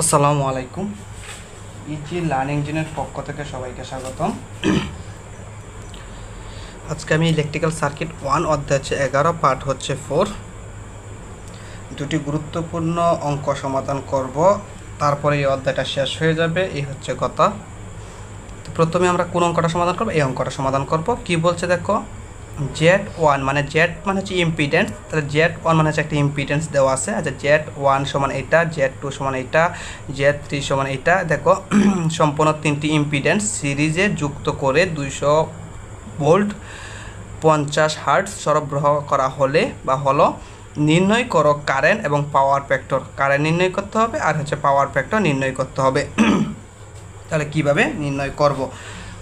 আসসালামু আলাইকুম। Easy learning জিনের পক্ষ থেকে সবাইকে স্বাগতম। আজকে আমি ইলেকট্রিক্যাল সার্কিট ওয়ান অধ্যায় হচ্ছে এগারো পার্ট হচ্ছে ফোর দুটি গুরুত্বপূর্ণ অঙ্ক সমাধান করব। তারপরে এই অধ্যায়টা শেষ হয়ে যাবে, এই হচ্ছে কথা। তো প্রথমে আমরা কোন অঙ্কটা সমাধান করব? এই অঙ্কটা সমাধান করব। কি বলছে দেখো? জেড ওয়ান মানে জেড মানে হচ্ছে ইম্পিডেন্স তাহলে জেড ওয়ান মানে হচ্ছে একটা ইম্পিডেন্স দেওয়া আছে। আচ্ছা জেড ওয়ান সমান এটা জেড টু সমান এটা জেড থ্রি সমান এটা। দেখো, সম্পূর্ণ তিনটি ইম্পিডেন্স সিরিজে যুক্ত করে দুইশো ভোল্ট পঞ্চাশ হার্ট সরবরাহ করা হলে বা হলো নির্ণয় করো কারেন্ট এবং পাওয়ার ফ্যাক্টর কারেন্ট নির্ণয় করতে হবে আর হচ্ছে পাওয়ার ফ্যাক্টর নির্ণয় করতে হবে। তাহলে কীভাবে নির্ণয় করব?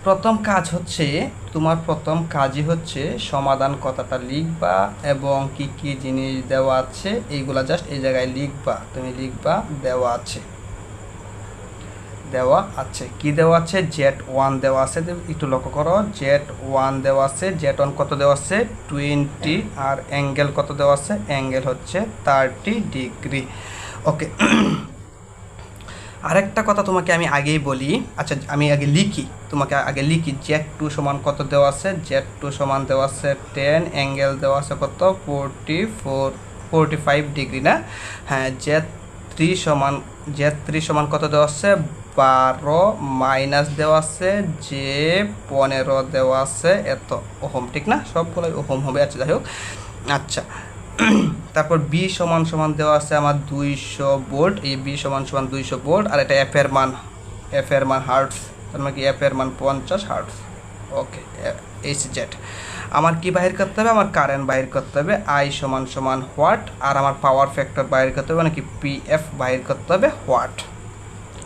প্রথম কাজ হচ্ছে, তোমার প্রথম কাজই হচ্ছে সমাধান কথাটা লিখবা এবং কি কি জিনিস দেওয়া আছে, এইগুলা জাস্ট এই জায়গায় লিখবা। তুমি লিখবা, দেওয়া আছে। দেওয়া আছে। কি দেওয়া আছে? জেট ওয়ান দেওয়া আছে। একটু লক্ষ্য করো জেট ওয়ান দেওয়া আছে জেট ওয়ান কত দেওয়া আছে? টোয়েন্টি আর অ্যাঙ্গেল কত দেওয়া আছে? অ্যাঙ্গেল হচ্ছে থার্টি ডিগ্রি ওকে আরেকটা কথা তোমাকে আমি আগেই বলি। আচ্ছা আমি আগে লিখি। তোমাকে আগে লিখি, জেড টু সমান কত দেওয়া আছে? জেড টু সমান দেওয়া আছে টেন, অ্যাঙ্গেল দেওয়া আছে কত? Forty four, forty five degree, না? হ্যাঁ জেড থ্রি সমান, জেড থ্রি সমান কত দেওয়া আছে? বারো মাইনাস দেওয়া আছে যে পনেরো দেওয়া আছে, এত। ওহম, ঠিক না? সবগুলোই ওহম হবে। আচ্ছা যাই হোক। আচ্ছা। তারপর বি সমান সমান দেওয়া আছে আমার দুইশো বোল্ট এই বি সমান সমান দুইশো ভোল্ট আর এটা এফ এর মান এফ এর মান হার্টস তার মানে কি এফ এর মান পঞ্চাশ হার্টস ওকে এইচ জেড আমার কি বাহির করতে হবে? আমার কারেন্ট বাহির করতে হবে। আই সমান সমান হোয়াট আর আমার পাওয়ার ফ্যাক্টর বাহির করতে হবে মানে কি পি এফ বাহির করতে হবে হোয়াট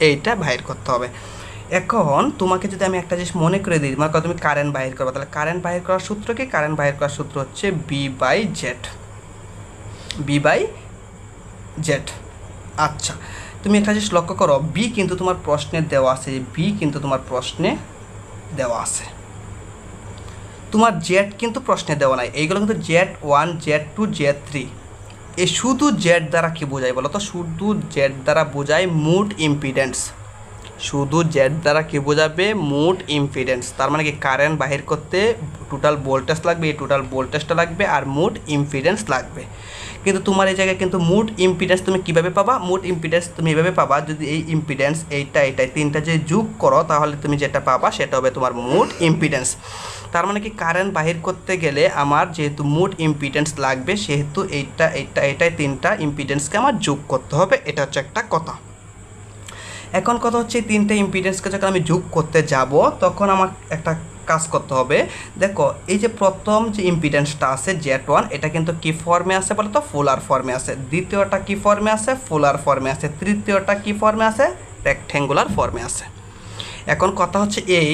এইটা বাহির করতে হবে। এখন তোমাকে যদি আমি একটা জিনিস মনে করে দিই মানে তুমি কারেন্ট বাহির করবে, তাহলে কারেন্ট বাহির করার সূত্র কি? কারেন্ট বাহির করার সূত্র হচ্ছে B by Z B by Z আচ্ছা তুমি একটা জিনিস লক্ষ্য করো বি কিন্তু তোমার প্রশ্নে দেওয়া আছে বি কিন্তু তোমার প্রশ্নে দেওয়া আছে। তোমার জেড কিন্তু প্রশ্নে দেওয়া নাই, এইগুলো কিন্তু Z one Z two Z three এই শুধু জেড দ্বারা কি বোঝায় বলো তো? শুধু জেড দ্বারা বোঝায় মুড ইম্পিডেন্স শুধু জেড দ্বারা কী বোঝাবে? মুড ইম্পিডেন্স তার মানে কি কারেন্ট বাহির করতে টোটাল ভোল্টেজ লাগবে, এই টোটাল ভোল্টেজটা লাগবে আর মুড ইম্পিডেন্স লাগবে। কিন্তু তোমার এই জায়গায় কিন্তু মুড ইম্পিডেন্স তুমি কীভাবে পাবা? মুড ইম্পিডেন্স তুমি এভাবে পাবা, যদি এই ইম্পিডেন্স এইটা এইটাই তিনটা যে যোগ করো, তাহলে তুমি যেটা পাবা, সেটা হবে তোমার মুড ইম্পিডেন্স তার মানে কি কারেন্ট বাহির করতে গেলে আমার যেহেতু মুড ইম্পিডেন্স লাগবে, সেহেতু এইটা এইটা এটাই তিনটা ইম্পিডেন্সকে আমার যোগ করতে হবে। এটা হচ্ছে একটা কথা। এখন কথা হচ্ছে তিনটে ইম্পিডেন্সকে যখন আমি যোগ করতে যাব, তখন আমার একটা কাজ করতে হবে। দেখো, এই যে প্রথম যে ইম্পিডেন্সটা আছে জেট ওয়ান এটা কিন্তু কি ফর্মে আছে বলে তো ফুলার ফর্মে আছে। দ্বিতীয়টা কি ফর্মে আছে? ফুলার ফর্মে আছে। তৃতীয়টা কি ফর্মে আছে? রেক্ট্যাঙ্গুলার ফর্মে আছে। এখন কথা হচ্ছে এই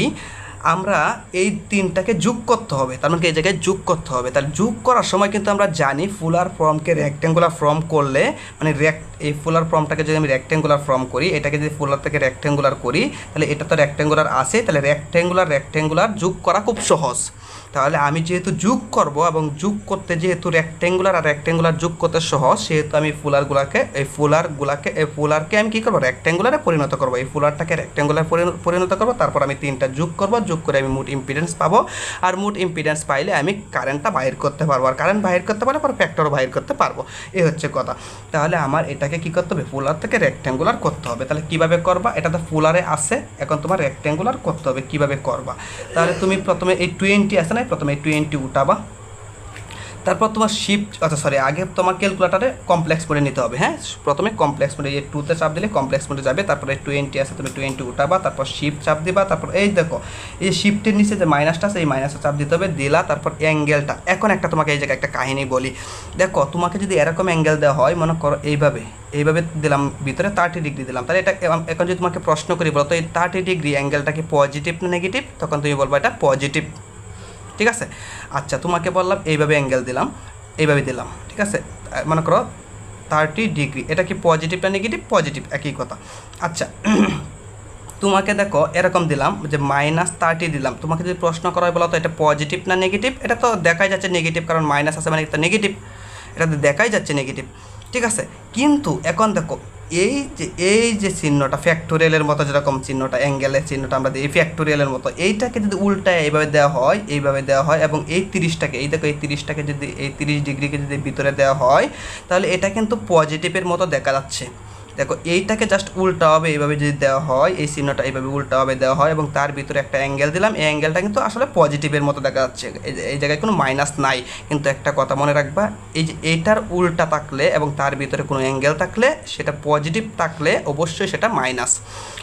আমরা এই তিনটাকে যোগ করতে হবে। তার মানে এই জায়গায় যোগ করতে হবে। তাহলে যোগ করার সময় কিন্তু আমরা জানি ফুলার ফর্মকে রেক্ট্যাঙ্গুলার ফর্ম করলে মানে রেক্ট এই ফুলার ফর্মটাকে যদি আমি রেক্ট্যাঙ্গুলার ফর্ম করি, এটাকে যদি ফুলার থেকে রেক্ট্যাঙ্গুলার করি, তাহলে এটা তো রেক্ট্যাঙ্গুলার আসে তাহলে রেক্ট্যাঙ্গুলার রেক্ট্যাঙ্গুলার যোগ করা খুব সহজ। তাহলে আমি যেহেতু যোগ করব এবং যোগ করতে যেহেতু রেক্ট্যাঙ্গুলার আর রেক্ট্যাঙ্গুলার যোগ করতে সহজ, সেহেতু আমি ফুলারগুলাকে, এই ফুলারগুলাকে, এই ফুলারকে আমি কী করব? রেক্ট্যাঙ্গুলারে পরিণত করব। এই ফুলারটাকে রেক্ট্যাঙ্গুলার পরিণত করব, তারপর আমি তিনটা যোগ করব, যোগ করে আমি মুট ইম্পিডেন্স পাবো। আর মুট ইম্পিডেন্স পাইলে আমি কারেন্টটা বাইর করতে পারব। আর কারেন্ট বাইর করতে পারলে পর ফ্যাক্টরও বাইর করতে পারব। এই হচ্ছে কথা। তাহলে আমার এটাকে কী করতে হবে? ফুলার থেকে রেক্ট্যাঙ্গুলার করতে হবে। তাহলে কীভাবে করবা? এটা তো ফুলারে আছে। এখন তোমার রেক্ট্যাঙ্গুলার করতে হবে। কীভাবে করবা? তাহলে তুমি প্রথমে এই টোয়েন্টি আছে না? প্রথমে এই টোয়েন্টি উঠাবা। তারপর তোমার শিফট আচ্ছা সরি আগে তোমার ক্যালকুলেটারে কমপ্লেক্স মোডে নিতে হবে হ্যাঁ? প্রথমে কমপ্লেক্স মোডে এই টুতে চাপ দিলে কমপ্লেক্স মোডে যাবে, তারপরে টোয়েন্টি আছে, তুমি টোয়েন্টি উঠাবা, তারপর শিফট চাপ দিবা, তারপর, এই দেখো, এই শিফটের নিচে যে মাইনাসটা আছে, এই মাইনাসটা চাপ দিতে হবে, দিলা, তারপর অ্যাঙ্গেলটা এখন একটা তোমাকে এই জায়গায় একটা কাহিনী বলি। দেখো, তোমাকে যদি এরকম অ্যাঙ্গেল দেওয়া হয়, মনে করো এইভাবে এইভাবে দিলাম ভিতরে থার্টি ডিগ্রি দিলাম। তাহলে এটা এখন যদি তোমাকে প্রশ্ন করি, বলো তো এই থার্টি ডিগ্রি অ্যাঙ্গেলটা কি পজিটিভ না নেগেটিভ তখন তুমি বলব এটা পজিটিভ ঠিক আছে? আচ্ছা তোমাকে বললাম, এইভাবে অ্যাঙ্গেল দিলাম, এইভাবে দিলাম, ঠিক আছে? মনে করো থার্টি ডিগ্রি এটা কি পজিটিভ না নেগেটিভ পজিটিভ একই কথা। আচ্ছা তোমাকে দেখো, এরকম দিলাম, যে মাইনাস থার্টি দিলাম। তোমাকে যদি প্রশ্ন করা হয়, বলো তো, এটা পজিটিভ না নেগেটিভ এটা তো দেখাই যাচ্ছে নেগেটিভ কারণ মাইনাস আছে মানে এটা নেগেটিভ এটা দেখাই যাচ্ছে নেগেটিভ ঠিক আছে? কিন্তু এখন দেখো, এই যে এই যে চিহ্নটা ফ্যাক্টোরিয়ালের মতো যেরকম চিহ্নটা অ্যাঙ্গেলের চিহ্নটা আমরা দিই, এই ফ্যাক্টোরিয়ালের মতো, এইটাকে যদি উল্টায় এইভাবে দেওয়া হয়, এইভাবে দেওয়া হয় এবং এই তিরিশটাকে, এই দেখো এই তিরিশটাকে যদি, এই তিরিশ ডিগ্রিকে যদি ভিতরে দেওয়া হয়, তাহলে এটা কিন্তু পজিটিভের মতো দেখা যাচ্ছে। দেখো, এইটাকে জাস্ট উল্টা হবে, এইভাবে যদি দেওয়া হয়, এই চিহ্নটা এইভাবে উল্টা হবে, দেওয়া হয় এবং তার ভিতরে একটা অ্যাঙ্গেল দিলাম। এই অ্যাঙ্গেলটা কিন্তু আসলে পজিটিভের মতো দেখা যাচ্ছে। এই এই জায়গায় কোনো মাইনাস নাই। কিন্তু একটা কথা মনে রাখবা, এই যে, এইটার উল্টা থাকলে এবং তার ভিতরে কোনো অ্যাঙ্গেল থাকলে, সেটা পজিটিভ থাকলে অবশ্যই সেটা মাইনাস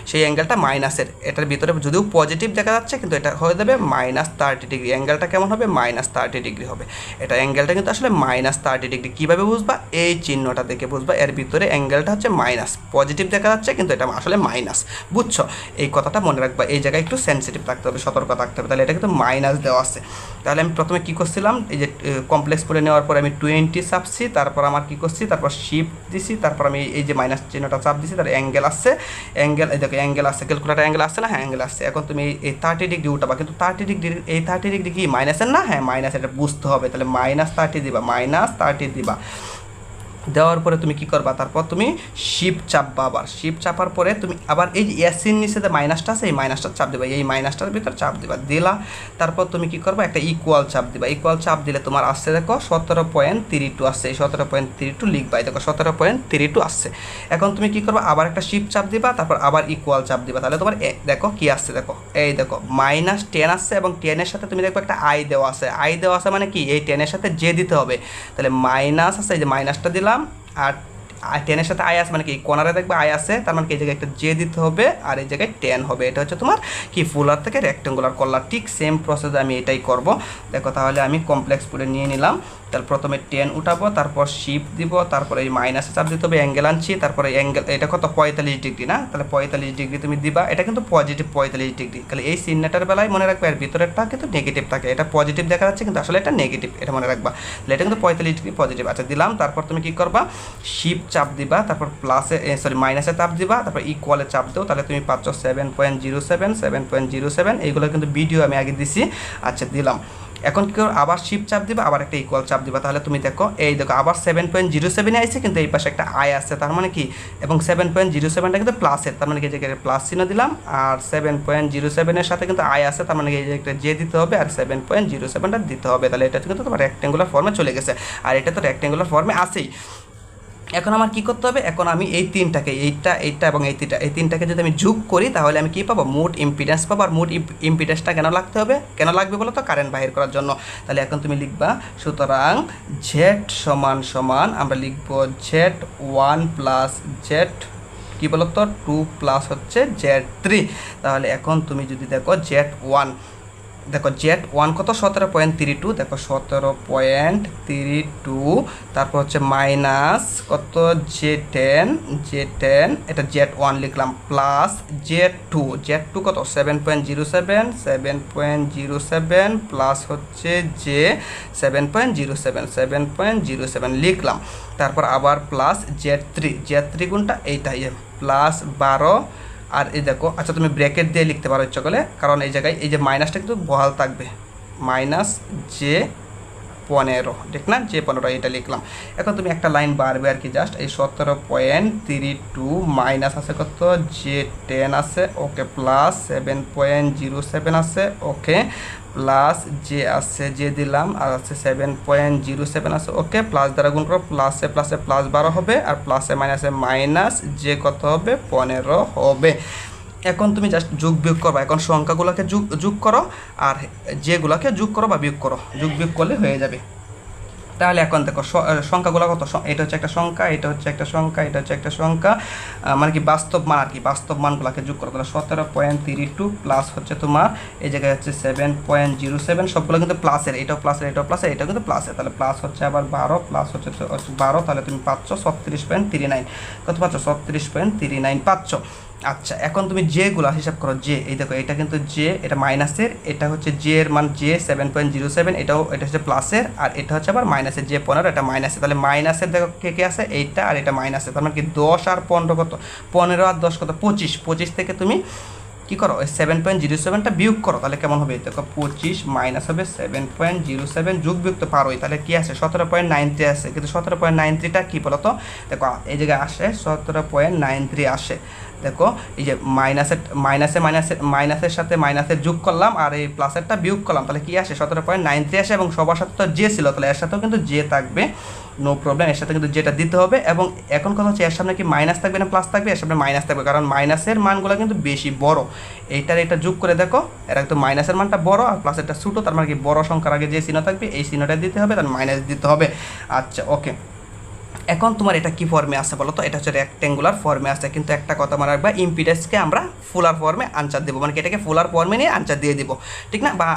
সেই অ্যাঙ্গেলটা মাইনাসের এটার ভিতরে যদিও পজিটিভ দেখা যাচ্ছে, কিন্তু এটা হয়ে যাবে মাইনাস থার্টি ডিগ্রি অ্যাঙ্গেলটা কেমন হবে? মাইনাস থার্টি ডিগ্রি হবে। এটা অ্যাঙ্গেলটা কিন্তু আসলে মাইনাস থার্টি ডিগ্রি কীভাবে বুঝবা? এই চিহ্নটা দেখে বুঝবা। এর ভিতরে অ্যাঙ্গেলটা হচ্ছে মাইনাস পজিটিভ দেখা যাচ্ছে, কিন্তু এটা আসলে মাইনাস বুঝছ? এই কথাটা মনে রাখবা। এই জায়গায় একটু সেন্সিটিভ থাকতে হবে, সতর্ক থাকতে হবে। তাহলে এটা কিন্তু মাইনাস দেওয়া আছে। তাহলে আমি প্রথমে কী করছিলাম? এই যে কমপ্লেক্স করে নেওয়ার পরে আমি টোয়েন্টি চাপছি, তারপর আমার কী করছি? তারপর শিফট দিছি, তারপর আমি এই যে মাইনাস চিহ্নটা চাপ দিছি, তার অ্যাঙ্গেল আসছে অ্যাঙ্গেল দেখো অ্যাঙ্গেল আসছে ক্যালকুলেটার অ্যাঙ্গেল আসছে না? হ্যাঁ অ্যাঙ্গেল আসছে। এখন তুমি এই- থার্টি ডিগ্রি উঠাবা, কিন্তু থার্টি ডিগ্রি এই থার্টি ডিগ্রি কি মাইনাসের না? হ্যাঁ মাইনাস এটা বুঝতে হবে। তাহলে মাইনাস থার্টি দিবা মাইনাস থার্টি দিবা। দেওয়ার পরে তুমি কি করবা? তারপর তুমি শিপ চাপবা আবার। শিপ চাপার পরে তুমি আবার এই যে এসির নিচে যে মাইনাসটা আছে, এই মাইনাসটা চাপ দিবা। এই মাইনাসটার ভিতর চাপ দিবা। দিলা, তারপর তুমি কি করবা? একটা ইকুয়াল চাপ দিবা। ইকুয়াল চাপ দিলে তোমার আসছে দেখো সতেরো পয়েন্ট থ্রি টু আসছে। এই সতেরো পয়েন্ট থ্রি টু লিখবা। দেখো সতেরো পয়েন্ট থ্রি টু আসছে। এখন তুমি কি করবা? আবার একটা শিপ চাপ দিবা, তারপর আবার ইকুয়াল চাপ দিবা। তাহলে তোমার দেখো কি আসছে দেখো। এই দেখো মাইনাস টেন আসছে এবং টেনের সাথে তুমি দেখো একটা আই দেওয়া আছে। আই দেওয়া আছে মানে কি? এই টেনের সাথে জে দিতে হবে। তাহলে মাইনাস আছে, এই যে মাইনাসটা দিলাম। আর টেনের সাথে আই আছে মানে কি কর্নারে দেখবে আই আছে, তার মানে কি, এই জায়গায় একটা জে দিতে হবে আর এই জায়গায় টেন হবে। এটা হচ্ছে তোমার কি ফুলার থেকে রেক্টেঙ্গুলার কলার ঠিক সেম প্রসেস আমি এটাই করব। দেখো তাহলে আমি কমপ্লেক্স করে নিয়ে নিলাম। তাহলে প্রথমে টেন উঠাবো, তারপর শিপ দিব, তারপরে এই মাইনাসে চাপ দিতে হবে অ্যাঙ্গেল আনছি, তারপরে অ্যাঙ্গেল এটা কত? পঁয়তাল্লিশ ডিগ্রি, না? তাহলে পঁয়তাল্লিশ ডিগ্রি তুমি দিবা, এটা কিন্তু পজিটিভ পঁয়তাল্লিশ ডিগ্রি। তাহলে এই চিহ্নটার বেলায় মনে রাখবে, এর ভিতরেরটা কিন্তু নেগেটিভ থাকে। এটা পজিটিভ দেখা যাচ্ছে, কিন্তু আসলে এটা নেগেটিভ এটা মনে রাখবা। তাহলে এটা কিন্তু পঁয়তাল্লিশ ডিগ্রি পজিটিভ আচ্ছা দিলাম, তারপর তুমি কি করবা? শিপ চাপ দিবা, তারপর প্লাসে সরি মাইনাসে চাপ দিবা, তারপর ইকুয়ালে চাপ দাও, তাহলে তুমি পাচ্ছ seven point zero seven seven point zero seven এইগুলো কিন্তু ভিডিও আমি আগে দিছি। আচ্ছা দিলাম। এখন কি আবার শিপ চাপ দিবা, আবার একটা ইকুয়াল চাপ দিবা। তাহলে তুমি দেখো, এই দেখো, আবার সেভেন পয়েন্ট জিরো সেভেনে আসছে কিন্তু এই পাশে একটা আয় আসছে তার মানে কি? এবং সেভেন পয়েন্ট জিরো সেভেনটা কিন্তু প্লাসের তার মানে কি? যে প্লাস চিহ্ন দিলাম, আর সেভেন পয়েন্ট জিরো সেভেনের সাথে কিন্তু আয় আছে, তার মানে কি? যে একটা জে দিতে হবে, আর সেভেন পয়েন্ট জিরো সেভেনটা দিতে হবে। তাহলে এটা কিন্তু তোমার রেক্টেঙ্গুলার ফর্মে চলে গেছে। আর এটা তো রেক্টেঙ্গুলার ফর্মে আছেই। এখন আমার কি করতে হবে? এখন আমি এই তিনটাকে, এইটা এইটা এবং এই তিনটা, এই তিনটাকে যদি আমি যোগ করি, তাহলে আমি কি পাবো? মোট ইম্পিডেন্স পাবো। আর মোট ইম্পিডেন্সটা কেন লাগতে হবে? কেন লাগবে বলো তো? কারেন্ট বাহির করার জন্য। তাহলে এখন তুমি লিখবা, সুতরাং জেড সমান সমান, আমরা লিখব জেড ওয়ান প্লাস জেড কি বলতো? টু প্লাস হচ্ছে জেড থ্রি তাহলে এখন তুমি যদি দেখো জেড ওয়ান দেখো জেড ওয়ান কত? সতেরো পয়েন্ট থ্রি টু দেখো সতেরো পয়েন্ট থ্রি টু তারপর হচ্ছে মাইনাস কত? জে টেন জে টেন এটা জেড ওয়ান লিখলাম plus Z two Z two কত? Seven point zero seven seven point zero seven plus হচ্ছে J seven point zero seven seven point zero seven লিখলাম। তারপর আবার plus Z three Z three গুণটা এইটাই plus বারো আর এই দেখো আচ্ছা তুমি ব্র্যাকেট দিয়ে লিখতে পারো ইচ্ছা করলে, কারণ এই জায়গায় এই যে মাইনাসটা কিন্তু বহাল থাকবে। মাইনাস জে পনেরো, ঠিক না? যে পনেরো, এটা লিখলাম। এখন তুমি একটা লাইন বাড়বে আর কি জাস্ট এই সতেরো পয়েন্ট থ্রি টু মাইনাস আছে কত? যে টেন আছে okay plus seven point zero seven আছে ওকে প্লাস যে আছে যে দিলাম, আর আছে সেভেন পয়েন্ট জিরো সেভেন আছে ওকে প্লাস দ্বারা গুণ করো প্লাসে প্লাসে প্লাস বারো হবে, আর প্লাসে মাইনাসে মাইনাস যে কত হবে? পনেরো হবে। এখন তুমি জাস্ট যোগ বিয়োগ করবা, এখন সংখ্যাগুলোকে যোগ যোগ করো, আর যেগুলোকে যোগ করো বা বিয়োগ করো, যোগ বিয়োগ করলে হয়ে যাবে। তাহলে এখন দেখো সংখ্যাগুলো কত? এটা হচ্ছে একটা সংখ্যা, এটা হচ্ছে একটা সংখ্যা, এটা হচ্ছে একটা সংখ্যা। মানে কি বাস্তব মান আর কি, বাস্তব মানগুলোকে যোগ করো। তাহলে সতেরো পয়েন্ট থ্রি টু প্লাস হচ্ছে তোমার, এই জায়গায় হচ্ছে সেভেন পয়েন্ট জিরো সেভেন সবগুলো কিন্তু প্লাসের এটাও প্লাসের এটাও প্লাসের এটাও কিন্তু প্লাসের তাহলে প্লাস হচ্ছে আবার বারো প্লাস হচ্ছে বারো, তাহলে তুমি পাচ্ছ ছত্রিশ পয়েন্ট থ্রি নাইন কত পাচ্ছ? ছত্রিশ পয়েন্ট থ্রি নাইন পাচ্ছ। আচ্ছা এখন তুমি যেগুলো হিসাব করো যে এই দেখো, এটা কিন্তু যে এটা মাইনাসের এটা হচ্ছে জে এর মান J seven point zero seven এটাও, এটা হচ্ছে প্লাসের আর এটা হচ্ছে আবার মাইনাসের জে পনেরো, এটা মাইনাসের তাহলে মাইনাসের দেখো কে কে আছে? এইটা আর এটা মাইনাসে তার মানে কি দশ আর পনেরো কত? পনেরো আর দশ কত? পঁচিশ। পঁচিশ থেকে তুমি কী করো? ওই সেভেন পয়েন্ট জিরো সেভেনটা বিয়োগ করো, তাহলে কেমন হবে? দেখো, পঁচিশ মাইনাস হবে সেভেন পয়েন্ট জিরো সেভেন যুগ বিয়োগ তো পারোই, তাহলে কী আছে? সতেরো পয়েন্ট নাইন থ্রি আসে কিন্তু সতেরো পয়েন্ট নাইন থ্রিটা কী বলো তো? দেখো, এই জায়গায় আসে, সতেরো পয়েন্ট নাইন থ্রি আসে। দেখো, এই যে মাইনাসের মাইনাসে মাইনাসে মাইনাসের সাথে মাইনাসের যোগ করলাম, আর এই প্লাসেরটা বিয়োগ করলাম, তাহলে কি আসে? সতেরো পয়েন্ট নাইন থ্রি আসে এবং সবার সাথে তো জে ছিল, তাহলে এর সাথেও কিন্তু জে থাকবে। নো প্রবলেম এর সাথে কিন্তু যেটা দিতে হবে এবং এখন কথা হচ্ছে এর সামনে কি মাইনাস থাকবে না প্লাস থাকবে? এর সামনে মাইনাস থাকবে, কারণ মাইনাসের মানগুলো কিন্তু বেশি বড়। এইটার এটা যোগ করে দেখো, এরা কিন্তু মাইনাসের মানটা বড় আর প্লাসেরটা ছোটো, তার মানে কি বড় সংখ্যার আগে যে চিহ্ন থাকবে, এই চিহ্নটা দিতে হবে, তার মাইনাস দিতে হবে। আচ্ছা ওকে এখন তোমার এটা কি ফর্মে আছে বলো তো? এটা হচ্ছে রেক্টেঙ্গুলার ফর্মে আছে, কিন্তু একটা কথা মনে রাখবা ইম্পিডেন্সকে আমরা ফুলার ফর্মে আনসার দেবো। মানে এটাকে ফুলার ফর্মে নিয়ে আনসার দিয়ে দিব। ঠিক না? বা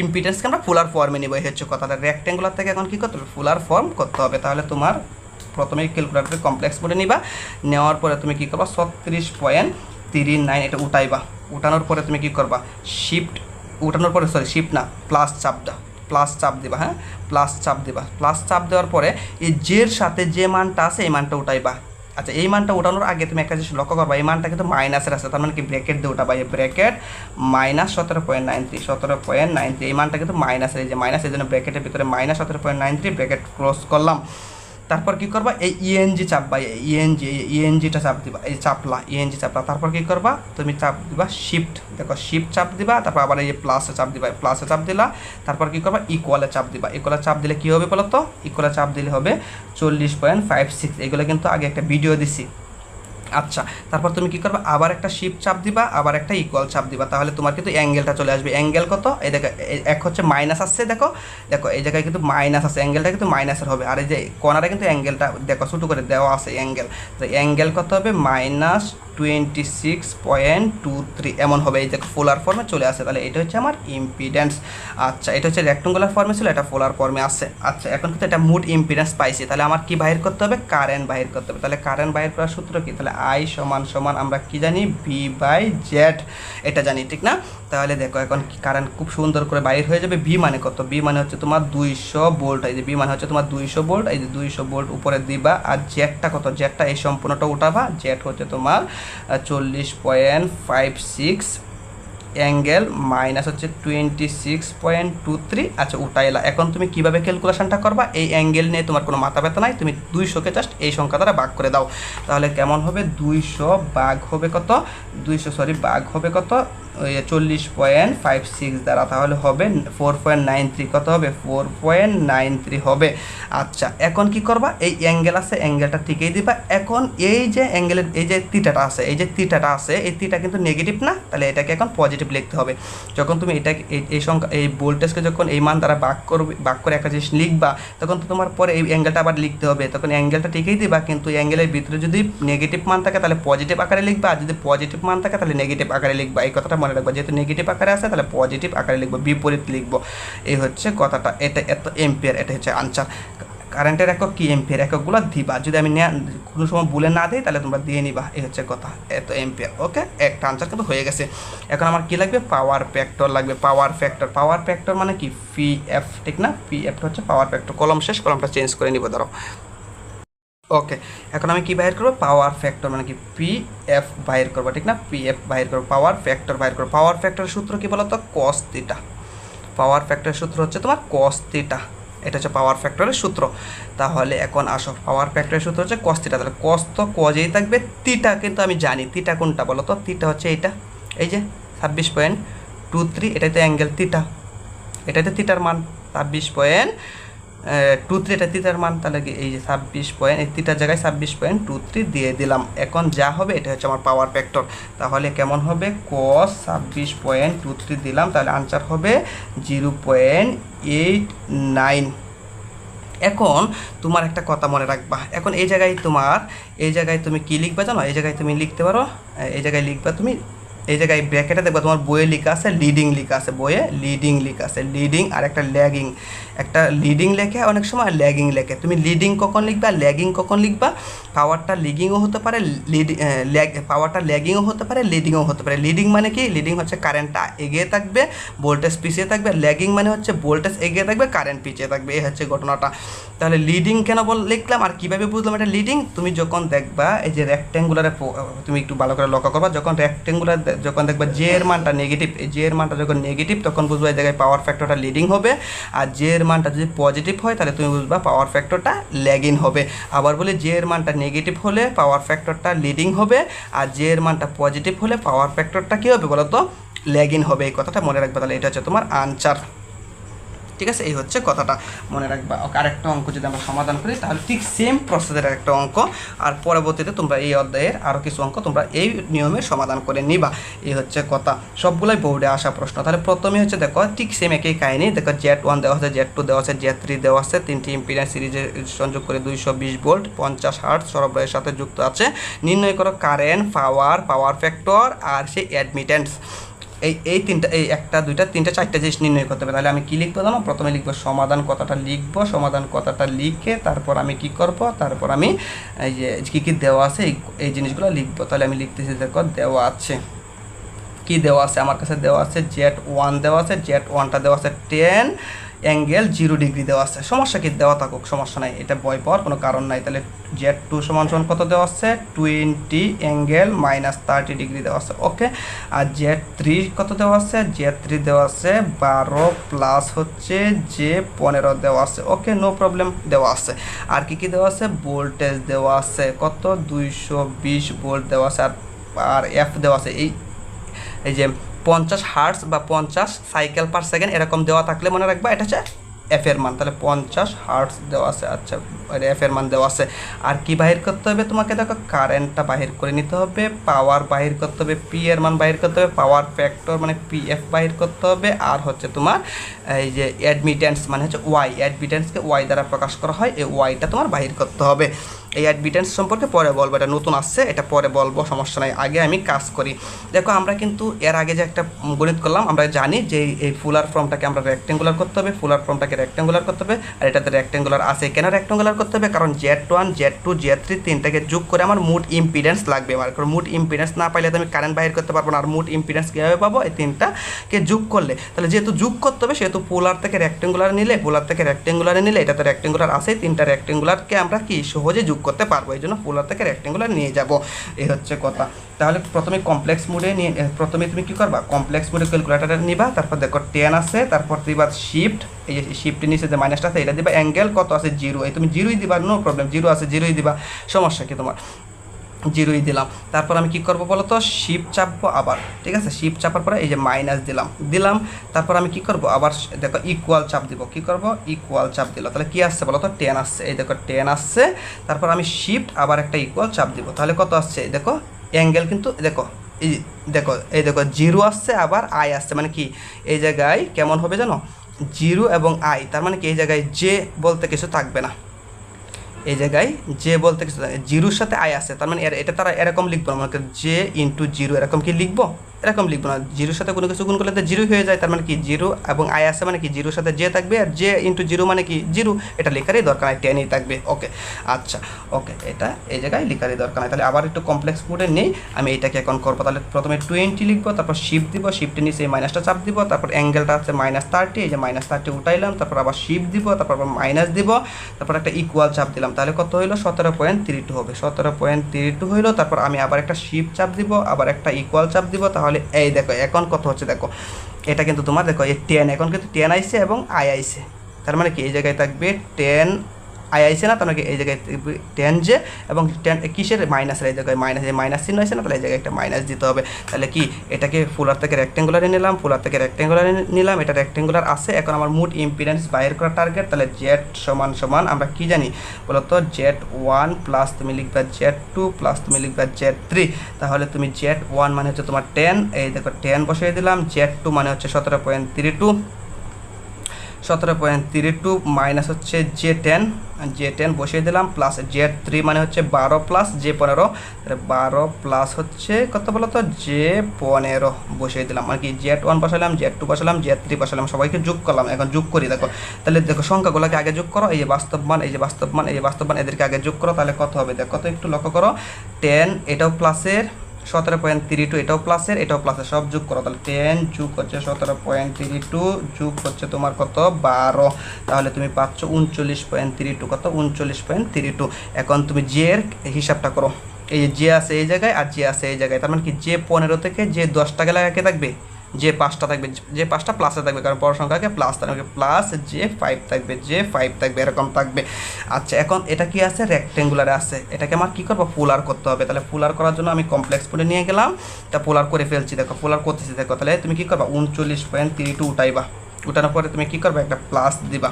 ইম্পিডেন্সকে আমরা ফুলার ফর্মে নিব। এই হচ্ছে কথাটা। রেক্টেঙ্গুলার থেকে এখন কী করতে হবে? ফুলার ফর্ম করতে হবে। তাহলে তোমার প্রথমে ক্যালকুলেটর কমপ্লেক্স করে নিবা। নেওয়ার পরে তুমি কী করবা? ছত্রিশ পয়েন্ট তিরিশ নাইন এটা উঠাইবা। উঠানোর পরে তুমি কী করবা? শিফট উঠানোর পরে সরি শিফট না প্লাস চাপটা প্লাস চাপ দিবা হ্যাঁ? প্লাস চাপ দিবা। প্লাস চাপ দেওয়ার পরে এই জের সাথে যে মানটা আছে, এই মানটা উঠাইবা। আচ্ছা এই মানটা ওঠানোর আগে তুমি একটা জিনিস লক্ষ্য করবা, এই মানটা কিন্তু মাইনাসের আছে, তার মানে কি ব্র্যাকেট দিয়ে ওঠাবা এই ব্র্যাকেট মাইনাস সতেরো পয়েন্ট নাইন থ্রি সতেরো পয়েন্ট নাইন থ্রি এই মানটা কিন্তু মাইনাসের এই যে মাইনাস এই জন্য ব্র্যাকেটের ভিতরে মাইনাস সতেরো point nine three bracket close করলাম। তারপর কি করবা? এই ইএনজি চাপবা ইএনজি ইএনজিটা চাপ দিবা, এই চাপলা ইএনজি চাপলা তারপর কি করবা? তুমি চাপ দিবা শিফট দেখো শিফট চাপ দিবা, তারপর আবার এই প্লাসে চাপ দিবা প্লাসে চাপ দিলা। তারপর কি করবা? ইকুয়ালে চাপ দিবা। ইকুয়ালে চাপ দিলে কি হবে বলো তো ইকুয়ালে চাপ দিলে হবে চল্লিশ পয়েন্ট ফাইভ সিক্স এগুলো কিন্তু আগে একটা ভিডিও দিছি। আচ্ছা তারপর তুমি কি করবে? আবার একটা শিপ চাপ দিবা, আবার একটা ইকুয়াল চাপ দিবা। তাহলে তোমার কিন্তু অ্যাঙ্গেলটা চলে আসবে। অ্যাঙ্গেল কত? এই দেখো এক হচ্ছে মাইনাস আসছে, দেখো। দেখো, এই জায়গায় কিন্তু মাইনাস আছে। অ্যাঙ্গেলটা কিন্তু মাইনাসের হবে। আর এই যে কর্নারে কিন্তু অ্যাঙ্গেলটা দেখো, ছোটো করে দেওয়া আছে অ্যাঙ্গেল তো অ্যাঙ্গেল কত হবে? Minus twenty six point two three. এমন হবে, এই দেখো ফোলার ফর্মে চলে আসে, তাহলে এটা হচ্ছে আমার ইম্পিডেন্স আচ্ছা এটা হচ্ছে রেক্টেঙ্গুলার ফর্মে ছিল, এটা ফোলার ফর্মে আছে আচ্ছা এখন কিন্তু এটা মুড ইম্পিডেন্স পাইছি। তাহলে আমার কি বাহির করতে হবে? কারেন্ট বাহির করতে হবে। তাহলে কারেন্ট বাহির করার সূত্র কি? তাহলে আই সমান সমান আমরা কি জানি? ভি বাই জেড এটা জানি, ঠিক না? তাহলে দেখো, এখন কারেন্ট খুব সুন্দর করে বাইর হয়ে যাবে। বি মানে কত? বি মানে হচ্ছে তোমার দুইশো বোল্ট এই যে বি মানে হচ্ছে তোমার দুইশো বোল্ট এই যে দুইশো বোল্ট উপরে দিবা, আর জেডটা কত? জেডটা এই সম্পূর্ণটা উঠাবা। জেড হচ্ছে তোমার চল্লিশ point five six angle minus হচ্ছে twenty six point two three. আচ্ছা উঠাইলা। এখন তুমি কীভাবে ক্যালকুলেশনটা করবা? এই অ্যাঙ্গেল নিয়ে তোমার কোনো মাথা ব্যথা নাই? তুমি দুইশোকে জাস্ট এই সংখ্যা দ্বারা ভাগ করে দাও। তাহলে কেমন হবে? দুইশো বাঘ হবে কত? দুইশো, সরি বাঘ হবে কত? চল্লিশ পয়েন্ট ফাইভ সিক্স দ্বারা, তাহলে হবে ফোর পয়েন্ট নাইন থ্রি। কত হবে? ফোর পয়েন্ট নাইন থ্রি হবে। আচ্ছা এখন কি করবা? এই অ্যাঙ্গেল আছে, অ্যাঙ্গেলটা ঠিকই দিবা। এখন এই যে অ্যাঙ্গেলের, এই যে তিটাটা আছে, এই যে তিটাটা আছে, এই তিটা কিন্তু নেগেটিভ না? তাহলে এটাকে এখন পজিটিভ লিখতে হবে। যখন তুমি এটা এই- সংখ্যা, এই ভোল্টেজকে যখন এই মান দ্বারা বাক করবে বাক করে একটা জিনিস লিখবা, তখন তো তোমার পরে এই অ্যাঙ্গেলটা আবার লিখতে হবে। তখন অ্যাঙ্গেলটা ঠিকই দিবা, কিন্তু অ্যাঙ্গেলের ভিতরে যদি নেগেটিভ মান থাকে, তাহলে পজিটিভ আকারে লিখবা। আর যদি পজিটিভ মান থাকে, তাহলে নেগেটিভ আকারে লিখবা। এই কথাটা মনে রাখবা, যেহেতু নেগেটিভ আকারে আছে, তাহলে পজিটিভ আকারে লিখব, বিপরীত লিখব। এই হচ্ছে কথাটা, এটা এত এম্পিয়ার এটা হচ্ছে আনসার কারেন্টের একক কি এম্পিয়ার এককগুলো দিবা। যদি আমি কোনো সময় বলে না দিই, তাহলে তোমরা দিয়ে নিবা। এই হচ্ছে কথা, এত এম্পিয়ার ওকে একটা আনসার কিন্তু হয়ে গেছে। এখন আমার কি লাগবে? পাওয়ার ফ্যাক্টর লাগবে। পাওয়ার ফ্যাক্টর পাওয়ার ফ্যাক্টর মানে কি? পি এফ ঠিক না? পি এফটা হচ্ছে পাওয়ার ফ্যাক্টর কলম শেষ, কলমটা চেঞ্জ করে নিব, ধরো। ওকে এখন আমি কি বাইর করব? পাওয়ার ফ্যাক্টর মানে কি? পি এফ বাইর করব, ঠিক না? পি এফ বাইর করব পাওয়ার ফ্যাক্টর বাইর করব। পাওয়ার ফ্যাক্টরের সূত্র কি বলতো? কস থিটা পাওয়ার ফ্যাক্টরের সূত্র হচ্ছে তোমার কস থিটা এটা হচ্ছে পাওয়ার ফ্যাক্টরের সূত্র। তাহলে এখন আসো পাওয়ার ফ্যাক্টরের সূত্র হচ্ছে কস থিটা তাহলে কস তো কজেই থাকবে তিটা কিন্তু আমি জানি। তিটা কোনটা বলো তো? তিটা হচ্ছে এইটা। এই যে ছাব্বিশ পয়েন্ট টু থ্রি, এটাই তো অ্যাঙ্গেল তিটা এটাই তো তিটার মান। ছাব্বিশ পয়েন্ট টু থ্রি এটা তিটার মান, তাহলে এই যে ছাব্বিশ পয়েন্ট এই তিটার জায়গায় ছাব্বিশ পয়েন্ট টু থ্রি দিয়ে দিলাম। এখন যা হবে, এটা হচ্ছে আমার পাওয়ার ফ্যাক্টর তাহলে কেমন হবে? কস ছাব্বিশ পয়েন্ট টু থ্রি দিলাম, তাহলে আনসার হবে জিরো পয়েন্ট এইট নাইন এখন তোমার একটা কথা মনে রাখবা। এখন এই জায়গায় তোমার, এই জায়গায় তুমি কি লিখবা জানো? এই জায়গায় তুমি লিখতে পারো এই জায়গায় লিখবা তুমি, এই জায়গায় ব্র্যাকেটে দেখবা তোমার বইয়ে লেখা আছে লিডিং লেখা আছে, বইয়ে লিডিং লেখা আছে লিডিং আর একটা ল্যাগিং একটা লিডিং লেখে অনেক সময় ল্যাগিং লেখে। তুমি লিডিং কখন লিখবা ল্যাগিং কখন লিখবা? পাওয়ারটা লিডিংও হতে পারে লিড ল্যাগ পাওয়ারটা ল্যাগিংও হতে পারে লিডিংও হতে পারে। লিডিং মানে কি? লিডিং হচ্ছে কারেন্টটা এগিয়ে থাকবে ভোল্টেজ পিছিয়ে থাকবে। ল্যাগিং মানে হচ্ছে ভোল্টেজ এগিয়ে থাকবে কারেন্ট পিছিয়ে থাকবে। এই হচ্ছে ঘটনাটা। তাহলে লিডিং কেন বল, লিখলাম, আর কীভাবে বুঝলাম এটা লিডিং তুমি যখন দেখবা, এই যে রেক্ট্যাঙ্গুলারে তুমি একটু ভালো করে লক্ষ্য করবা, যখন রেক্ট্যাঙ্গুলার যখন দেখবে জে এর মানটা নেগেটিভ এই জে এর মানটা যখন নেগেটিভ তখন বুঝবা এই জায়গায় পাওয়ার ফ্যাক্টরটা লিডিং হবে, আর জে এর মানটা যদি পজিটিভ হয়, তাহলে তুমি বুঝবা পাওয়ার ফ্যাক্টরটা ল্যাগিং হবে। আবার বলি যে এর মানটা নেগেটিভ হলে পাওয়ার ফ্যাক্টরটা লিডিং হবে। আর জে এর মানটা পজিটিভ হলে পাওয়ার ফ্যাক্টরটা কী হবে বলো তো ল্যাগিং হবে। এই কথাটা মনে রাখবে, তাহলে এটা হচ্ছে তোমার আনসার ঠিক আছে? এই হচ্ছে কথাটা। মনে রাখবা আরেকটা অঙ্ক যদি আমরা সমাধান করি, তাহলে ঠিক সেম প্রসেসের একটা অঙ্ক। আর পরবর্তীতে তোমরা এই অধ্যায়ের আরও কিছু অঙ্ক তোমরা এই নিয়মে সমাধান করে নিবা। এই হচ্ছে কথা। সবগুলোই বোর্ডে আসা প্রশ্ন। তাহলে প্রথমে হচ্ছে দেখো, ঠিক সেম একই কাহিনী। দেখো জেড ওয়ান দেওয়া আছে জেড টু দেওয়া আছে জেড থ্রি দেওয়া আছে। তিনটি ইম্পিডেন্স সিরিজে সংযোগ করে দুইশো বিশ ভোল্ট পঞ্চাশ হার্ট সরবরাহের সাথে যুক্ত আছে। নির্ণয় করো কারেন্ট পাওয়ার পাওয়ার ফ্যাক্টর আর সেই অ্যাডমিটেন্স এই এই তিনটা, এই একটা, দুইটা, তিনটা, চারটা জিনিস নির্ণয় করতে হবে। তাহলে আমি কী লিখব জানো? প্রথমে লিখব সমাধান কথাটা লিখব, সমাধান কথাটা লিখে তারপর আমি কি করব? তারপর আমি এই যে, কী কী দেওয়া আছে, এই এই জিনিসগুলো লিখব। তাহলে আমি লিখতেছি, দেখো, দেওয়া আছে। কি দেওয়া আছে? আমার কাছে দেওয়া আছে জেড ওয়ান দেওয়া আছে জেড ওয়ানটা দেওয়া আছে টেন অ্যাঙ্গেল জিরো ডিগ্রি দেওয়া আছে। সমস্যা কি? দেওয়া থাকুক, সমস্যা নাই। এটা বই পাওয়ার কোনো কারণ নাই। তাহলে জেড টু সমান সমান কত দেওয়া আছে? Twenty angle minus thirty degree দেওয়া আছে। ওকে আর জেড থ্রি কত দেওয়া আছে? জেড থ্রি দেওয়া আছে। বারো প্লাস হচ্ছে যে পনেরো দেওয়া আছে। ওকে নো প্রবলেম দেওয়া আছে। আর কি কি দেওয়া আছে? ভোল্টেজ দেওয়া আছে। কত? দুইশো বিশ ভোল্ট দেওয়া আছে। আর আর এফ দেওয়া আছে। এই এই যে পঞ্চাশ হার্টস বা পঞ্চাশ সাইকেল পার সেকেন্ড এরকম দেওয়া থাকলে মনে রাখবা এটা হচ্ছে এফ এর মান। তাহলে পঞ্চাশ হার্টস দেওয়া আছে আচ্ছা এফ এর মান দেওয়া আছে। আর কি বাহির করতে হবে তোমাকে? দেখো কারেন্টটা বাহির করে নিতে হবে পাওয়ার বাহির করতে হবে পি এর মান বাহির করতে হবে পাওয়ার ফ্যাক্টর মানে পি এফ বাহির করতে হবে, আর হচ্ছে তোমার এই যে অ্যাডমিটেন্স মানে হচ্ছে ওয়াই অ্যাডমিটেন্সকে ওয়াই দ্বারা প্রকাশ করা হয়, এই ওয়াইটা তোমার বাহির করতে হবে। এই অ্যাডমিটেন্স সম্পর্কে পরে বলব, এটা নতুন আসছে, এটা পরে বলব, সমস্যা নাই, আগে আমি কাজ করি। দেখো, আমরা কিন্তু এর আগে যে একটা গণিত করলাম, আমরা জানি যে এই- ফুলার ফর্মটাকে আমরা রেক্টেঙ্গুলার করতে হবে, ফুলার ফর্মটাকে রেক্টেঙ্গুলার করতে হবে, আর এটাতে রেক্টেঙ্গুলার আছে কেন রেক্টেঙ্গুলার করতে হবে? কারণ Z one Z two Z three তিনটাকে যোগ করে আমার মুড ইম্পিডেন্স লাগবে। আমার কারণ মুড ইম্পিডেন্স না পাইলে তো আমি কারেন্ট বাইর করতে পারব না। আর মুড ইম্পিডেন্স কীভাবে পাবো? এই তিনটাকে যোগ করলে। তাহলে যেহেতু যোগ করতে হবে, সেহেতু পোলার থেকে রেক্টেঙ্গুলার নিলে, পোলার থেকে রেক্টেঙ্গুলারে নিলে, এটাতে রেক্টেঙ্গুলার আছে তিনটা রেক্টেঙ্গুলারকে আমরা কি সহজে যোগ করতে পারব, এই জন্য পোলার থেকে রেক্টেঙ্গুলার নিয়ে যাব। এই হচ্ছে কথা। তাহলে প্রথমে কমপ্লেক্স মোডে নিয়ে প্রথমে তুমি কী করবা? কমপ্লেক্স মোডে ক্যালকুলেটারে নিবা, তারপর দেখো টেন আছে, তারপর দিবা শিফট এই যে শিফটের নিচে যে মাইনাসটা আছে, এটা দিবা অ্যাঙ্গেল কত আছে জিরো এই তুমি জিরোই দিবা নো প্রবলেম জিরো আছে জিরোই দিবা। সমস্যা কি তোমার? জিরোই দিলাম। তারপর আমি কি করব বলো তো? শিপ চাপবো আবার। ঠিক আছে? শিপ চাপার পরে এই যে মাইনাস দিলাম। দিলাম, তারপর আমি কি করব? আবার দেখো ইকুয়াল চাপ দিব। কি করব? ইকুয়াল চাপ দিল। তাহলে কি আসছে বলো তো? টেন আসছে। এই দেখো টেন আসছে। তারপর আমি শিফট আবার একটা ইকুয়াল চাপ দিব। তাহলে কত আসছে? দেখো অ্যাঙ্গেল কিন্তু দেখো, এই দেখো এই দেখো, জিরো আসছে আবার আই আসছে। মানে কি? এই জায়গায় কেমন হবে জানো? জিরো এবং আই তার মানে কি? এই জায়গায় যে বলতে কিছু থাকবে না। এই জায়গায় যে বলতে জিরোর সাথে আই আছে, তার মানে এটা তারা এরকম লিখব আমাকে জে ইন্টু জিরো এরকম কি লিখব? এরকম লিখব না। জিরোর সাথে কোনো কিছু গুণ করলে তো জিরো হয়ে যায়, তার মানে কি জিরো? এবং আই আছে মানে কি? জিরোর সাথে জে থাকবে আর জে ইন্টু জিরো মানে কি? জিরো। এটা লেখারই দরকার নাই, টেনই থাকবে। ওকে আচ্ছা ওকে, এটা এই জায়গায় লেখারই দরকার নাই। তাহলে আবার একটু কমপ্লেক্স মোডে নেই। আমি এটাকে এখন করব। তাহলে প্রথমে টোয়েন্টি লিখব, তারপর শিফট দিব শিফটের নিচে এই মাইনাসটা চাপ দিব, তারপর অ্যাঙ্গেলটা আছে মাইনাস থার্টি এই যে মাইনাস থার্টি উঠাইলাম, তারপর আবার শিফট দিব, তারপর আবার মাইনাস দিব, তারপর একটা ইকুয়াল চাপ দিলাম। তাহলে কত হইল? সতেরো পয়েন্ট থ্রি টু হবে। সতেরো পয়েন্ট থ্রি টু হইল, তারপর আমি আবার একটা শিফট চাপ দিব, আবার একটা ইকুয়াল চাপ দিব, তাহলে এই দেখো, এখন কত হচ্ছে দেখো, এটা কিন্তু তোমার দেখো, এই টেন এখন কিন্তু টেন আইসে এবং আই আইসে তার মানে কি? এই জায়গায় থাকবে টেন আই আইছে না মানে এই জায়গায় টেন যে, এবং টেন কিসের মাইনাসের এই জায়গায় মাইনাস এই মাইনাস চিহ্ন আছে না, তাহলে এই জায়গায় একটা মাইনাস দিতে হবে। তাহলে কি এটাকে ফুলার থেকে রেক্টেঙ্গুলারে নিলাম ফুলার থেকে রেক্টেঙ্গুলারে নিলাম, এটা রেক্টেঙ্গুলার আছে, এখন আমার মুড ইম্পিডেন্স বাইর করা টার্গেট তাহলে জেড সমান সমান আমরা কি জানি? বলতো জেড ওয়ান প্লাস তুমি লিখবে জেড টু প্লাস তুমি লিখবে জেড থ্রি তাহলে তুমি জেড ওয়ান মানে হচ্ছে তোমার টেন এই দেখো টেন বসিয়ে দিলাম জেড টু মানে হচ্ছে সতেরো পয়েন্ট থ্রি টু সতেরো পয়েন্ট থ্রি টু মাইনাস হচ্ছে জে টেন জে টেন বসিয়ে দিলাম প্লাস জে থ্রি মানে হচ্ছে বারো প্লাস জে পনেরো বারো প্লাস হচ্ছে কত বলো তো জে পনেরো বসিয়ে দিলাম আর কি জেড ওয়ান বসালাম জেড টু বসালাম জেড থ্রি বসালাম, সবাইকে যোগ করলাম, এখন যোগ করি, দেখো। তাহলে দেখো, সংখ্যাগুলোকে আগে যোগ করো, এই যে বাস্তব মান, এই যে বাস্তব মান, এই যে বাস্তব মান, এদেরকে আগে যোগ করো, তাহলে কত হবে? দেখো তো একটু লক্ষ্য করো টেন এটাও প্লাসের সতেরো পয়েন্ট থ্রি টু, এটাও প্লাসের এটাও প্লাসের, সব যোগ করো, তাহলে টেন যোগ হচ্ছে সতেরো পয়েন্ট থ্রি টু, যোগ হচ্ছে তোমার কত বারো। তাহলে তুমি পাচ্ছ উনচল্লিশ পয়েন্ট থ্রি টু, কত? উনচল্লিশ পয়েন্ট থ্রি টু। এখন তুমি জের হিসাবটা করো। এই যে আছে এই জায়গায় আর যে আছে এই জায়গায়, তার মানে কি যে পনেরো থেকে যে দশ টাকা কে থাকবে? যে পাঁচটা থাকবে, যে পাঁচটা প্লাসে থাকবে, কারণ বড় সংখ্যাকে প্লাস থাকবে প্লাস যে ফাইভ থাকবে, যে ফাইভ থাকবে, এরকম থাকবে। আচ্ছা এখন এটা কি আছে? রেক্টেঙ্গুলারে আছে। এটাকে আমার কী করব? পোলার করতে হবে। তাহলে পোলার করার জন্য আমি কমপ্লেক্স পুলে নিয়ে গেলাম। তা পোলার করে ফেলছি। দেখো পোলার করতেছি। দেখো, তাহলে তুমি কী করবা? উনচল্লিশ পয়েন্ট থ্রি টু উঠাইবা। উঠানোর পরে তুমি কী করবে? একটা প্লাস দিবা।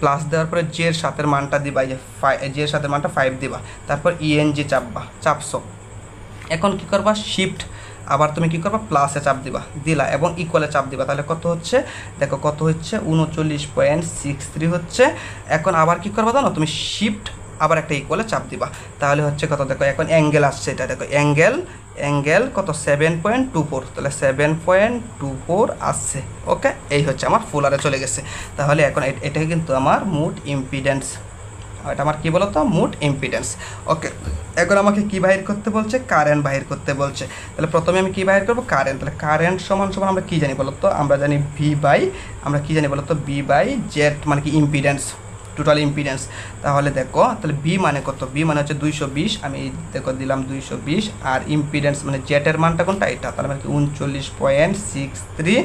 প্লাস দেওয়ার পরে জের সাথের মানটা দিবা। যে ফাই জের সাথের মানটা ফাইভ দিবা। তারপর ইএনজি চাপবা। চাপছো। এখন কি করবা? শিফট আবার তুমি কি করবা? প্লাসে চাপ দিবা। দিলা এবং ইকুয়ালে চাপ দিবা। তাহলে কত হচ্ছে? দেখো কত হচ্ছে? উনচল্লিশ পয়েন্ট সিক্স থ্রি হচ্ছে। এখন আবার কি করবা জানো? তুমি শিফট আবার একটা ইকুয়ালে চাপ দিবা। তাহলে হচ্ছে কত? দেখো এখন অ্যাঙ্গেল আসছে এটা। দেখো অ্যাঙ্গেল অ্যাঙ্গেল কত? সেভেন পয়েন্ট টু ফোর তাহলে সেভেন পয়েন্ট টু ফোর আসছে। ওকে এই হচ্ছে আমার ফুলারে চলে গেছে। তাহলে এখন এটা কিন্তু আমার মুড ইম্পিডেন্স এটা আমার কি বলতো? মোট ইম্পিডেন্স ওকে এখন আমাকে কি বাহির করতে বলছে? কারেন্ট বাহির করতে বলছে। তাহলে প্রথমে আমি কি বাহির করব? কারেন্ট তাহলে কারেন্ট সমান সমান আমরা কি জানি বলতো? আমরা জানি ভি বাই আমরা কি জানি বলতো? বি বাই জেড মানে কি ইম্পিডেন্স টোটাল ইম্পিডেন্স তাহলে দেখো, তাহলে বি মানে কত? বি মানে হচ্ছে দুইশো বিশ, আমি দেখো দিলাম দুইশো বিশ, আর ইম্পিডেন্স মানে জেটের মানটা কোনটা? এটা, তাহলে মানে উনচল্লিশ পয়েন্ট সিক্স থ্রি,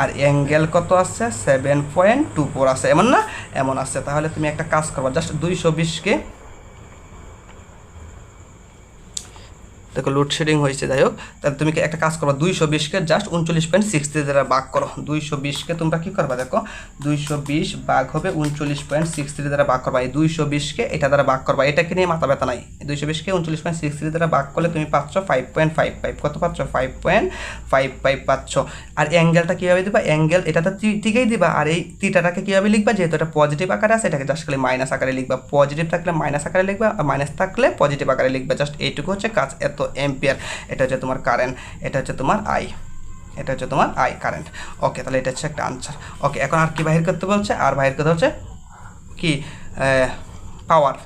আর অ্যাঙ্গেল কত আছে? সেভেন পয়েন্ট টু ফোর আছে, এমন না? এমন আছে, তাহলে তুমি একটা কাজ করবা জাস্ট দুইশো বিশকে দেখো লোডশেডিং হয়েছে, যাই হোক। তাহলে তুমি একটা কাজ করবা, দুইশো বিশকে জাস্ট উনচল্লিশ পয়েন্ট সিক্স দ্বারা ভাগ করো, দুইশো বিশকে তোমরা কী করবা, দেখো, দুইশো বিশ ভাগ হবে উনচল্লিশ পয়েন্ট সিক্স থ্রি দ্বারা ভাগ করবা, এই দুইশো বিশকে এটা দ্বারা ভাগ করবা এটাকে নিয়ে মাথা ব্যথা নাই? দুইশো বিশকে উনচল্লিশ পয়েন্ট সিক্স থ্রি দ্বারা ভাগ করলে তুমি পাচ্ছ ফাইভ পয়েন্ট ফাইভ ফাইভ কত পাচ্ছ? ফাইভ পয়েন্ট ফাইভ ফাইভ পাচ্ছ। আর অ্যাঙ্গেলটা কীভাবে দিবা? অ্যাঙ্গেল এটা তো ঠিকই দিবা। আর এই তিটাটাকে কীভাবে লিখবা? যেহেতু এটা পজিটিভ আকারে আছে, এটাকে জাস্ট খালি মাইনাস আকারে লিখবা। পজিটিভ থাকলে মাইনাস আকারে লিখবা, আর মাইনাস থাকলে পজিটিভ আকারে লিখবা। জাস্ট এইটুকু হচ্ছে কাজ। এত এম্পিয়ার এটা হচ্ছে তোমার কারেন্ট এটা হচ্ছে তোমার আই এটা হচ্ছে তোমার আই কারেন্ট ওকে তাহলে এটা হচ্ছে একটা আনসার ওকে এখন আর কি বাহির করতে বলছে? আর বাহির করতে হচ্ছে কি? পাওয়ার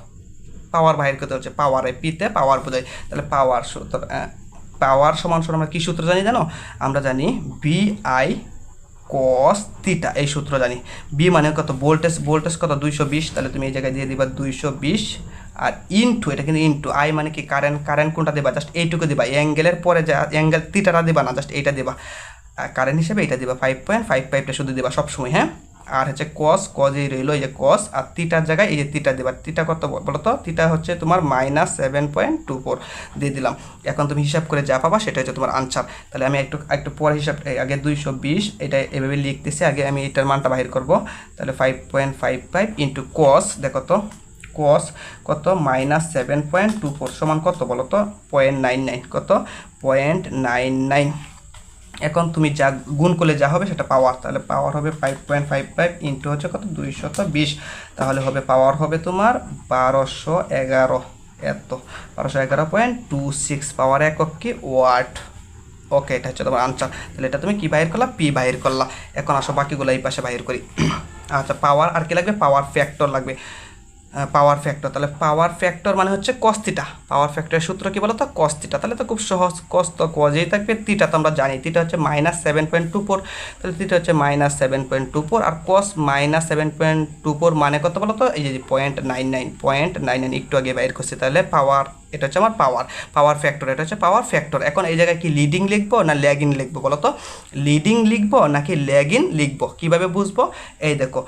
পাওয়ার বাহির করতে হচ্ছে পাওয়ার পিতে পাওয়ার বোঝায়। তাহলে পাওয়ার সূত্র পাওয়ার সমান সমান আমরা কী সূত্র জানি জানো? আমরা জানি বি আই কস থিটা এই সূত্র জানি। বি মানে কত? ভোল্টেজ ভোল্টেজ কত? দুইশো বিশ। তাহলে তুমি এই জায়গায় দিয়ে দিবা দুইশো বিশ আর ইনটু এটা কিন্তু ইনটু আই মানে কি কারেন্ট কারেন্ট কোনটা দিবা? জাস্ট এইটুকু দিবা। অ্যাঙ্গেলের পরে যা অ্যাঙ্গেল তিটাটা দিবা না জাস্ট এইটা দিবা। কারেন্ট হিসেবে এটা দিবা ফাইভ পয়েন্ট ফাইভ ফাইভটা শুধু দিবা সবসময় হ্যাঁ? আর হচ্ছে কস কজ এই রইল এই যে কস আর তিটার জায়গায় এই যে তিটা দিবা। তিটা কত বলো তো তিটা হচ্ছে তোমার minus seven point two four দিয়ে দিলাম। এখন তুমি হিসাব করে যা পাবা সেটা হচ্ছে তোমার আনসার তাহলে আমি একটু একটু পরে হিসাব আগে দুইশো বিশ, এটা এভাবে লিখতেছি, আগে আমি এটার মানটা বাহির করব। তাহলে five point five five into cos দেখো তো কস কত? Minus seven point two four সমান কত বলো তো পয়েন্ট নাইন নাইন। কত? Point nine nine. এখন তুমি যা গুণ করলে যা হবে সেটা পাওয়ার তাহলে পাওয়ার হবে five point five five into হচ্ছে কত? দুইশত বিশ। তাহলে হবে পাওয়ার হবে তোমার বারোশো এগারো। এত। বারোশো এগারো পয়েন্ট টু সিক্স পাওয়ার একক কি? ওয়াট ওকে এটা হচ্ছে তোমার আনসার তাহলে এটা তুমি কি বাহির করলা? পি বাহির করলা। এখন আসো বাকিগুলো এই পাশে বাহির করি। আচ্ছা পাওয়ার আর কি লাগবে? পাওয়ার ফ্যাক্টর লাগবে। পাওয়ার ফ্যাক্টর তাহলে পাওয়ার ফ্যাক্টর মানে হচ্ছে কস্তিটা পাওয়ার ফ্যাক্টরের সূত্র কি বলতো? কস্তিটা তাহলে তো খুব সহজ। কস তো কজেই থাকবে তিটা তো আমরা জানি। তিটা হচ্ছে minus seven point two four তাহলে তিটা হচ্ছে minus seven point two four আর cos minus seven point two four মানে কত বলো তো এই যে point nine nine point nine nine একটু আগে বাইর করছি। তাহলে পাওয়ার এটা হচ্ছে আমার পাওয়ার পাওয়ার ফ্যাক্টর এটা হচ্ছে পাওয়ার ফ্যাক্টর এখন এই জায়গায় কি লিডিং লিখব না ল্যাগিন লিখব বলো তো লিডিং লিখব নাকি ল্যাগিন লিখব? কীভাবে বুঝব? এই দেখো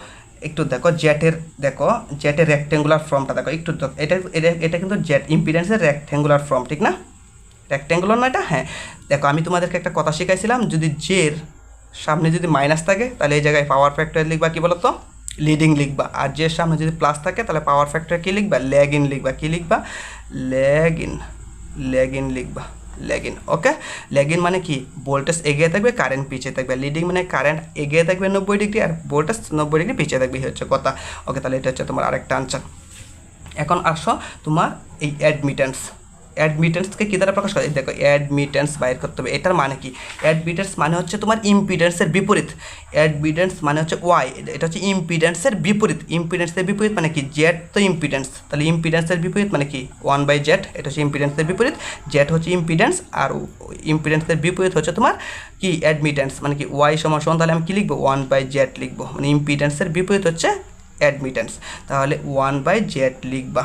একটু দেখো জেটের দেখো জেটের রেক্টেঙ্গুলার ফর্মটা দেখো, একটু এটা এটা কিন্তু জেট ইম্পিডেন্সের রেক্টেঙ্গুলার ফর্ম ঠিক না? রেক্টেঙ্গুলার না এটা হ্যাঁ। দেখো, আমি তোমাদেরকে একটা কথা শিখাইছিলাম, যদি জের সামনে যদি মাইনাস থাকে, তাহলে এই জায়গায় পাওয়ার ফ্যাক্টর লিখবা কি বলো তো লিডিং লিখবা। আর জের সামনে যদি প্লাস থাকে, তাহলে পাওয়ার ফ্যাক্টর কী লিখবা? ল্যাগ ইন লিখবা। কী লিখবা? ল্যাগ ইন ল্যাগ ইন লিখবা। ল্যাগিন ওকে ল্যাগিন মানে কি? ভোল্টেজ এগিয়ে থাকবে কারেন্ট পিছিয়ে থাকবে। লিডিং মানে কারেন্ট এগিয়ে থাকবে নব্বই ডিগ্রি আর ভোল্টেজ নব্বই ডিগ্রি পিছিয়ে থাকবে হচ্ছে কথা। ওকে তাহলে এটা হচ্ছে তোমার আরেকটা আনসার এখন আসো তোমার এই অ্যাডমিটেন্স অ্যাডমিটেন্সকে কী দ্বারা প্রকাশ করে দেখো অ্যাডমিটেন্স বাইর করতে হবে। এটার মানে কি? অ্যাডমিটেন্স মানে হচ্ছে তোমার ইম্পিডেন্সের বিপরীত। অ্যাডমিটেন্স মানে হচ্ছে ওয়াই এটা হচ্ছে ইম্পিডেন্সের বিপরীত। ইম্পিডেন্সের বিপরীত মানে কি? জেড তো ইম্পিডেন্স তাহলে ইম্পিডেন্সের বিপরীত মানে কি? ওয়ান বাই জেড এটা হচ্ছে ইম্পিডেন্সের বিপরীত। জেড হচ্ছে ইম্পিডেন্স আর ইম্পিডেন্সের বিপরীত হচ্ছে তোমার কি? অ্যাডমিটেন্স মানে কি? ওয়াই সমান সমান, তাহলে আমি কী লিখব? ওয়ান বাই জেড লিখব। মানে ইম্পিডেন্সের বিপরীত হচ্ছে অ্যাডমিটেন্স তাহলে ওয়ান বাই জেড লিখবা।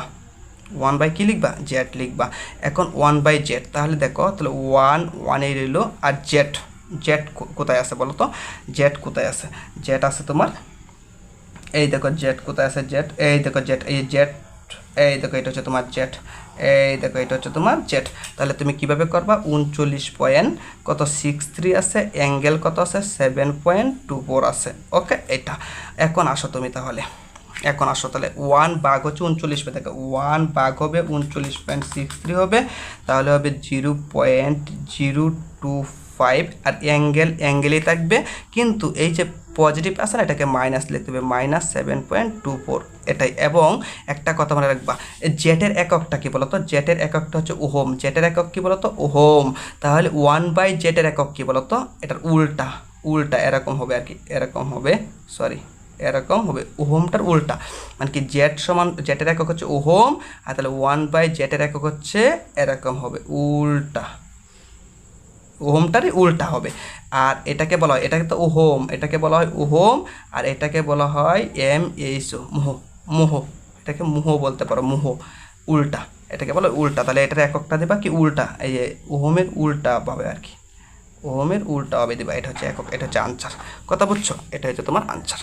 ওয়ান বাই কী লিখবা? জেড লিখবা। এখন ওয়ান বাই জেড, তাহলে দেখো, তাহলে ওয়ান ওয়ানেই রইল আর জেড জেড কোথায় আছে বলো তো? জেড কোথায় আছে? জেড আছে তোমার, এই দেখো জেড কোথায় আছে? জেড, এই দেখো জেড, এই জেড, এই দেখো এটা হচ্ছে তোমার জেড, এই দেখো এটা হচ্ছে তোমার জেড। তাহলে তুমি কীভাবে করবা? উনচল্লিশ পয়েন্ট, কত? সিক্স থ্রি আছে, অ্যাঙ্গেল কত আছে? সেভেন পয়েন্ট টু ফোর আছে। ওকে, এটা। এখন আসো তুমি তাহলে। এখন আসো তাহলে ওয়ান বাঘ হচ্ছে উনচল্লিশ পয়েন্ট দেখো ওয়ান বাঘ হবে উনচল্লিশ পয়েন্ট সিক্স থ্রি হবে, তাহলে হবে zero point zero two five আর অ্যাঙ্গেল অ্যাঙ্গেলই থাকবে। কিন্তু এই যে পজিটিভ আছে না, এটাকে মাইনাস লিখতে হবে minus seven point two four এটাই, এবং একটা কথা মনে রাখবা জেটের এককটা কি বলতো? জেটের এককটা হচ্ছে ওহোম। জেটের একক কি বলতো? ওহোম। তাহলে ওয়ান বাই জেটের একক কি বলতো? এটার উল্টা উল্টা এরকম হবে আর কি, এরকম হবে সরি এরকম হবে, ওহোমটার উল্টা। মানে কি জেট সমান জেটের একক হচ্ছে ওহোম, আর তাহলে ওয়ান বাই জেটের একক হচ্ছে এরকম হবে, উল্টা। ওহমটারই উল্টা হবে। আর এটাকে বলা হয়, এটাকে তো ওহোম, এটাকে বলা হয় ওহোম, আর এটাকে বলা হয় এম এইচ ও, মোহ মোহ। এটাকে মোহ বলতে পারো, মোহ, উল্টা। এটাকে বলা উল্টা। তাহলে এটার এককটা দেবা কি উল্টা? এই যে ওহমের উল্টা পাবে আর কি। ওহমের উল্টা হবে দেবা, এটা হচ্ছে একক, এটা হচ্ছে আনসার কথা বুঝছ? এটা হচ্ছে তোমার আনসার